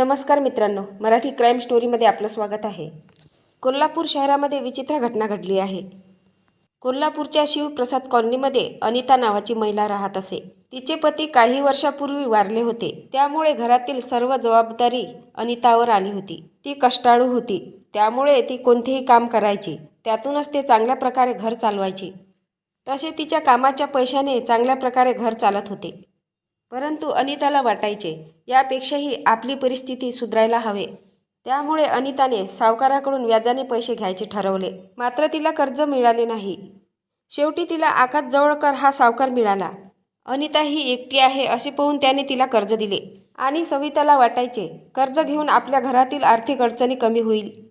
नमस्कार मित्रांनो मराठी क्राईम स्टोरीमध्ये आपलं स्वागत आहे. कोल्हापूर शहरामध्ये विचित्र घटना घडली आहे. कोल्हापूरच्या शिवप्रसाद कॉलनीमध्ये अनिता नावाची महिला राहत असे. तिचे पती काही वर्षापूर्वी वारले होते. त्यामुळे घरातील सर्व जबाबदारी अनितावर आली होती. ती कष्टाळू होती. त्यामुळे ती कोणतेही काम करायची. त्यातूनच ते चांगल्या प्रकारे घर चालवायची. तसे तिच्या कामाच्या पैशाने चांगल्या प्रकारे घर चालत होते. परंतु अनिताला वाटायचे यापेक्षाही आपली परिस्थिती सुधारायला हवे. त्यामुळे अनिताने सावकाराकडून व्याजाने पैसे घ्यायचे ठरवले. मात्र तिला कर्ज मिळाले नाही. शेवटी तिला आकाश जवळकर हा सावकार मिळाला. अनिता ही एकटी आहे असे पाहून त्याने तिला कर्ज दिले. आणि सविताला वाटायचे कर्ज घेऊन आपल्या घरातील आर्थिक अडचणी कमी होईल.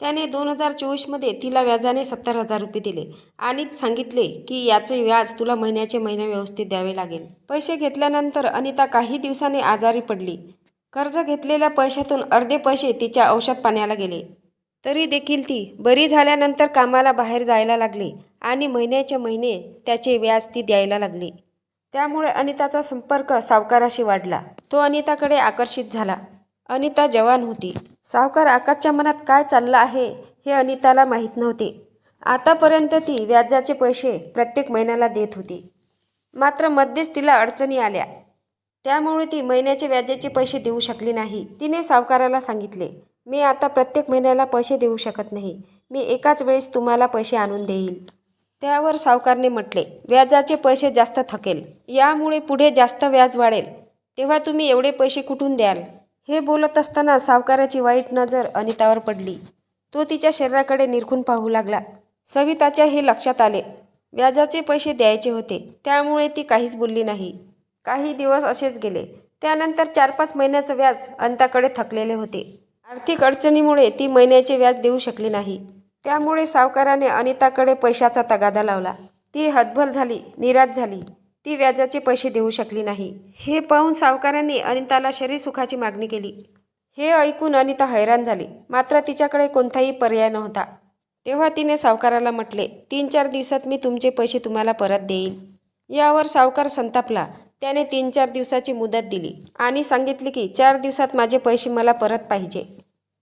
त्याने दोन हजार चोवीसमध्ये तिला व्याजाने सत्तर हजार रुपये दिले आणि सांगितले की याचे व्याज तुला महिन्याचे महिने व्यवस्थित द्यावे लागेल. पैसे घेतल्यानंतर अनिता काही दिवसांनी आजारी पडली. कर्ज घेतलेल्या पैशातून अर्धे पैसे तिच्या औषध पाण्याला गेले. तरी देखील ती बरी झाल्यानंतर कामाला बाहेर जायला लागली आणि महिन्याचे महिने त्याचे व्याज ती द्यायला लागली. त्यामुळे अनिताचा संपर्क सावकाराशी वाढला. तो अनिताकडे आकर्षित झाला. अनिता जवान होती. सावकार आकाशच्या मनात काय चाललं आहे हे अनिताला माहीत नव्हते. आतापर्यंत ती व्याजाचे पैसे प्रत्येक महिन्याला देत होती. मात्र मध्येच तिला अडचणी आल्या. त्यामुळे ती महिन्याचे व्याजाचे पैसे देऊ शकली नाही. तिने सावकाराला सांगितले मी आता प्रत्येक महिन्याला पैसे देऊ शकत नाही. मी एकाच वेळेस तुम्हाला पैसे आणून देईल. त्यावर सावकारने म्हटले व्याजाचे पैसे जास्त थकेल. यामुळे पुढे जास्त व्याज वाढेल. तेव्हा तुम्ही एवढे पैसे कुठून द्याल? हे बोलत असताना सावकाराची वाईट नजर अनितावर पडली. तो तिच्या शरीराकडे निरखून पाहू लागला. सविताच्या हे लक्षात आले. व्याजाचे पैसे द्यायचे होते. त्यामुळे ती काहीच बोलली नाही. काही दिवस असेच गेले. त्यानंतर चार पाच महिन्याचं व्याज अंताकडे थकलेले होते. आर्थिक अडचणीमुळे ती महिन्याचे व्याज देऊ शकली नाही. त्यामुळे सावकाराने अनिताकडे पैशाचा तगादा लावला. ती हतबल झाली निराश झाली. ती व्याजाचे पैसे देऊ शकली नाही. हे पाहून सावकारांनी अनिताला शरीर सुखाची मागणी केली. हे ऐकून अनिता हैराण झाली. मात्र तिच्याकडे कोणताही पर्याय नव्हता. तेव्हा तिने सावकाराला म्हटले तीन चार दिवसात मी तुमचे पैसे तुम्हाला परत देईल यावर सावकार संतापला. त्याने तीन चार दिवसाची मुदत दिली आणि सांगितले की चार दिवसात माझे पैसे मला परत पाहिजे.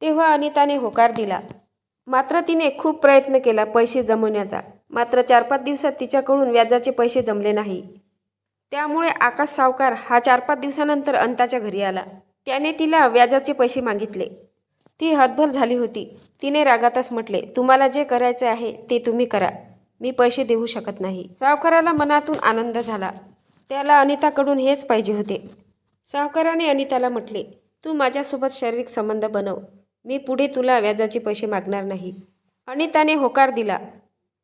तेव्हा अनिताने होकार दिला. मात्र तिने खूप प्रयत्न केला पैसे जमवण्याचा. मात्र चार पाच दिवसात तिच्याकडून व्याजाचे पैसे जमले नाही. त्यामुळे आकाश सावकार हा चार पाच दिवसानंतर अंताच्या घरी आला. त्याने तिला व्याजाचे पैसे मागितले. ती हतभर झाली होती. तिने रागातच म्हटले तुम्हाला जे करायचे आहे ते तुम्ही करा. मी पैसे देऊ शकत नाही. सावकाराला मनातून आनंद झाला. त्याला अनिताकडून हेच पाहिजे होते. सावकाराने अनिताला म्हटले तू माझ्यासोबत शारीरिक संबंध बनव. मी पुढे तुला व्याजाचे पैसे मागणार नाही. अनिताने होकार दिला.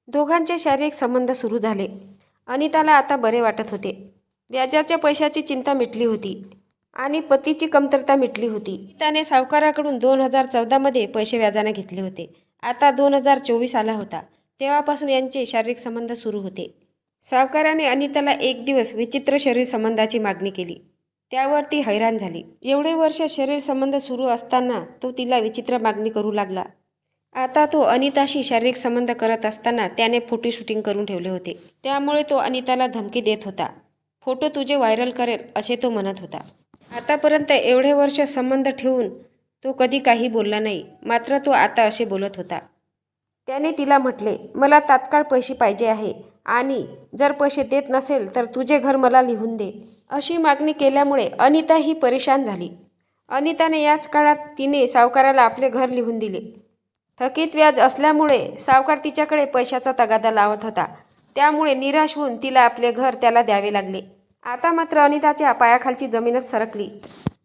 दोघांचे शारीरिक संबंध सुरू झाले. अनिताला आता बरे वाटत होते. व्याजाच्या पैशाची चिंता मिटली होती आणि पतीची कमतरता मिटली होती. त्याने सावकाराकडून दोन हजार चौदामध्ये पैसे व्याजाने घेतले होते. आता दोन हजार चोवीस आला होता. तेव्हापासून यांचे शारीरिक संबंध सुरू होते. सावकाराने अनिताला एक दिवस विचित्र शरीर संबंधाची मागणी केली. त्यावर ती हैराण झाली. एवढे वर्ष शरीर संबंध सुरू असताना तो तिला विचित्र मागणी करू लागला. आता तो अनिताशी शारीरिक संबंध करत असताना त्याने फोटो शूटिंग करून ठेवले होते. त्यामुळे तो अनिताला धमकी देत होता. फोटो तुझे व्हायरल करेल असे तो म्हणत होता. आतापर्यंत एवढे वर्ष संबंध ठेवून तो कधी काही बोलला नाही मात्र तो आता असे बोलत होता. त्याने तिला म्हटले मला तात्काळ पैसे पाहिजे आहे आणि जर पैसे देत नसेल तर तुझे घर मला लिहून दे. अशी मागणी केल्यामुळे अनिता ही परेशान झाली. अनिताने याच काळात तिने सावकाराला आपले घर लिहून दिले. थकीत व्याज असल्यामुळे सावकार तिच्याकडे पैशाचा तगादा लावत होता. त्यामुळे निराश होऊन तिला आपले घर त्याला द्यावे लागले. आता मात्र अनिताच्या पायाखालची जमीनच सरकली.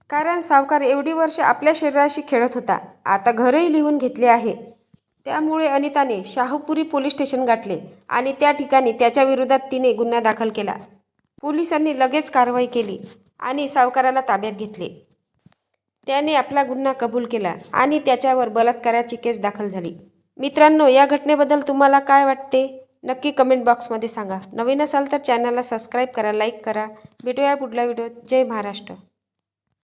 कारण सावकार एवढी वर्ष आपल्या शरीराशी खेळत होता. आता घरही लिहून घेतले आहे. त्यामुळे अनिताने शाहूपुरी पोलीस स्टेशन गाठले आणि त्या ठिकाणी त्याच्या विरोधात तिने गुन्हा दाखल केला. पोलिसांनी लगेच कारवाई केली आणि सावकाराला ताब्यात घेतले. त्याने आपला गुन्हा कबूल केला आणि त्याच्यावर बलात्काराची केस दाखल झाली. मित्रांनो या घटनेबद्दल तुम्हाला काय वाटते? नक्की कमेंट बॉक्समध्ये सांगा. नवीन असाल तर चॅनलला सबस्क्राईब करा लाईक करा. भेटूया पुढल्या व्हिडिओत जय महाराष्ट्र.